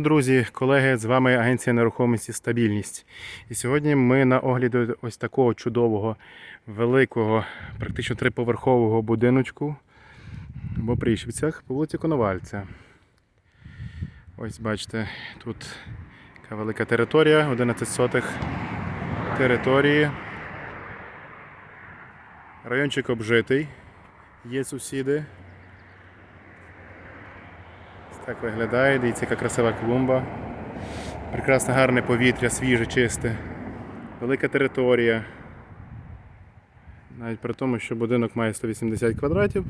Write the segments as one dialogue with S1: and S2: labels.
S1: Друзі, колеги, з вами агенція нерухомості Стабільність. І сьогодні ми на огляді ось такого чудового, великого, практично триповерхового будиночку в Опришівцях по вулиці Коновальця. Ось бачите, тут така велика територія, 11 сотих території. Райончик обжитий, є сусіди. Так виглядає, дивіться, яка красива клумба. Прекрасне гарне повітря, свіже, чисте. Велика територія. Навіть при тому, що будинок має 180 квадратів.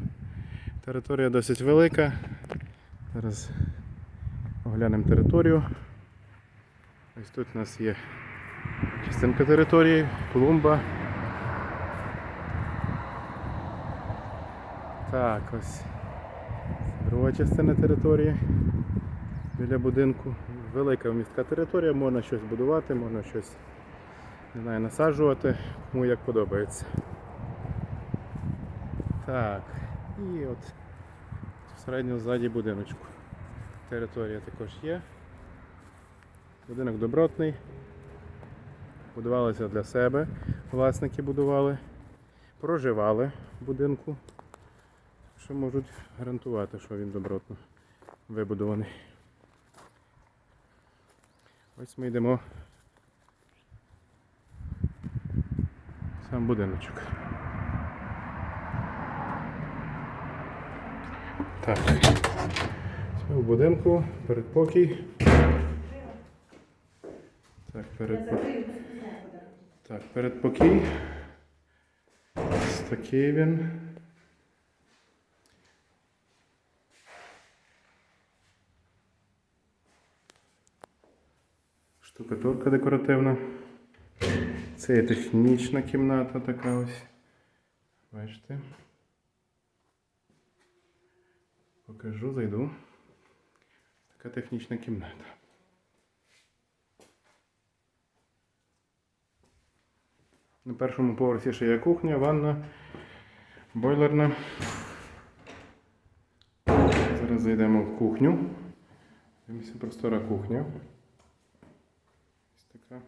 S1: Територія досить велика. Зараз оглянемо територію. Ось тут у нас є частинка території, клумба. Так, ось друга частина території біля будинку. Велика вмістка територія, можна щось будувати, можна щось не знаю, насаджувати, кому як подобається. Так, і от середньо ззаді будиночку. Територія також є. Будинок добротний. Будувалося для себе. Власники будували, проживали в будинку. Що можуть гарантувати, що він добротно вибудований. Ось ми йдемо в сам будиночок. Так. Ось Ми в будинку, передпокій. Так, передпокій. Так, передпокій. Ось такий він. Штукатурка декоративна. Це є технічна кімната така ось. Бачите. Покажу, зайду. Така технічна кімната. На першому поверсі ще є кухня, ванна, бойлерна. Зараз зайдемо в кухню. Дивимося простора кухня. Ось.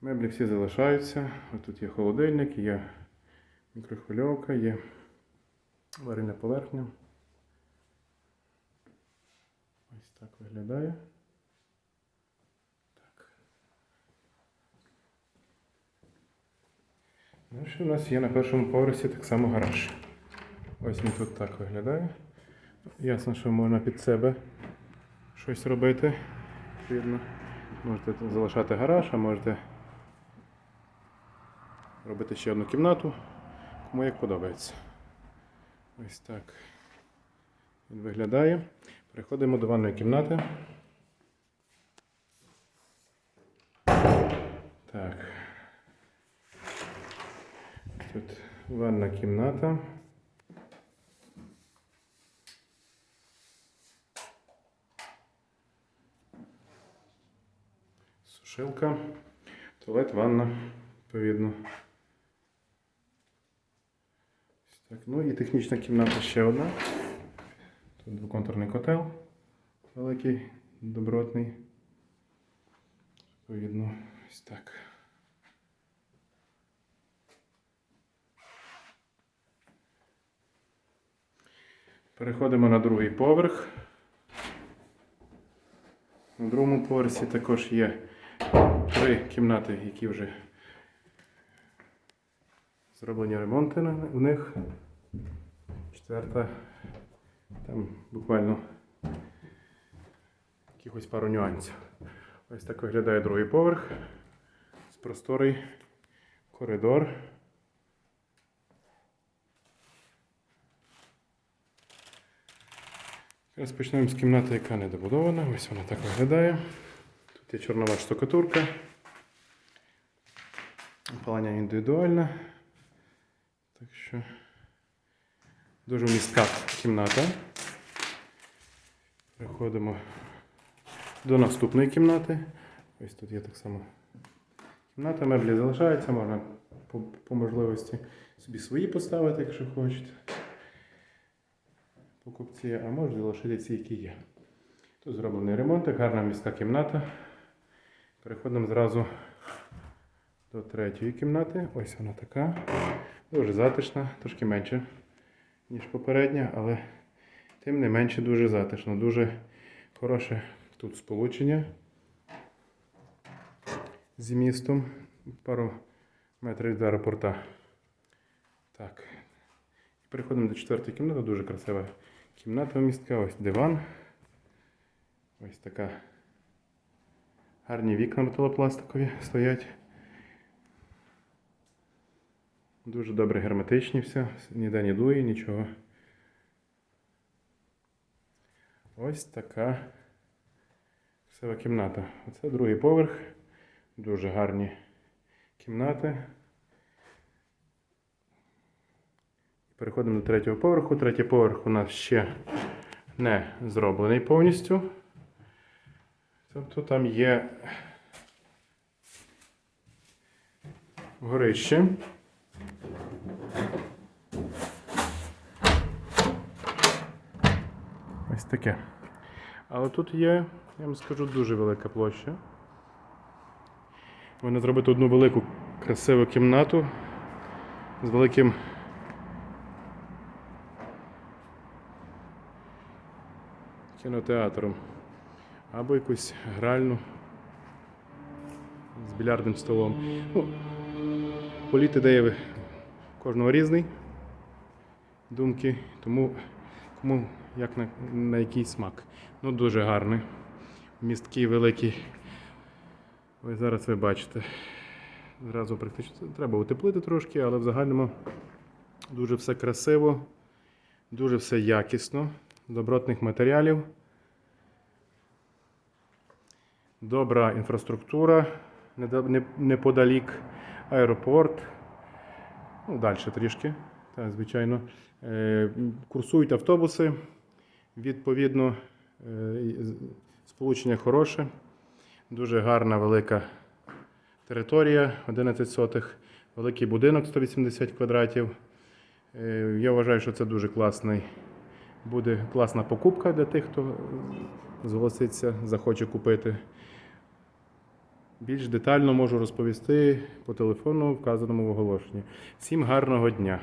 S1: Меблі всі залишаються. Ось тут є холодильник, є мікрохвильовка, є варильна поверхня. Ось так виглядає. Так. Ну, у нас є на першому поверсі так само гараж. Ось він тут так виглядає. Ясно, що можна під себе щось робити. Відповідно, можете залишати гараж, а можете робити ще одну кімнату, кому як подобається. Ось так він виглядає. Переходимо до ванної кімнати. Так. Тут ванна кімната. Сушилка, туалет, ванна, відповідно. Так, ну і технічна кімната ще одна. Тут двоконтурний котел великий, добротний. Відповідно, ось так. Переходимо на другий поверх. На другому поверсі також є три кімнати, які вже зроблені ремонти у них. Четверта. Там буквально якихось пару нюансів. Ось так виглядає другий поверх. З просторий коридор. Розпочнемо з кімнати, яка не добудована. Ось вона так виглядає. Є чорнова штукатурка. Опалення індивідуальне. Так що дуже містка кімната. Переходимо до наступної кімнати. Ось тут є так само кімната, меблі залишаються, можна по, по можливості собі свої поставити, якщо хочете. Покупці, а можете залишити ці, які є. Тут зроблений ремонт, гарна міська кімната. Переходимо зразу до третьої кімнати. Ось вона така. Дуже затишна, трошки менше, ніж попередня, але тим не менше дуже затишно. Дуже хороше тут сполучення з містом. Пару метрів від аеропорта. Так. Переходимо до четвертої кімнати. Дуже красива кімната містка. Ось диван. Ось така. Гарні вікна металопластикові стоять. Дуже добре герметичні все, ніде не дує, нічого. Ось така красива кімната. Оце другий поверх. Дуже гарні кімнати. Переходимо до третього поверху. Третій поверх у нас ще не зроблений повністю. Тобто там є горище. Ось таке. Але тут є, я вам скажу, дуже велика площа. Можна зробити одну велику красиву кімнату з великим кінотеатром. Або якусь гральну з більярдним столом. Ну, політ ідеї кожного різний думки, тому кому як на, на який смак. Ну, дуже гарний. Місткий великий. Ось зараз ви бачите. Зразу практично треба утеплити трошки, але в загальному дуже все красиво, дуже все якісно, добротних матеріалів. Добра інфраструктура неподалік, аеропорт. Ну, далі трішки, так, звичайно. Е, Курсують автобуси. Відповідно, е, сполучення хороше. Дуже гарна велика територія, 11 сотих, великий будинок 180 квадратів. Е, Я вважаю, що це дуже класний. Буде класна покупка для тих, хто зголоситься, захоче купити. Більш детально можу розповісти по телефону, вказаному в оголошенні. Всім гарного дня!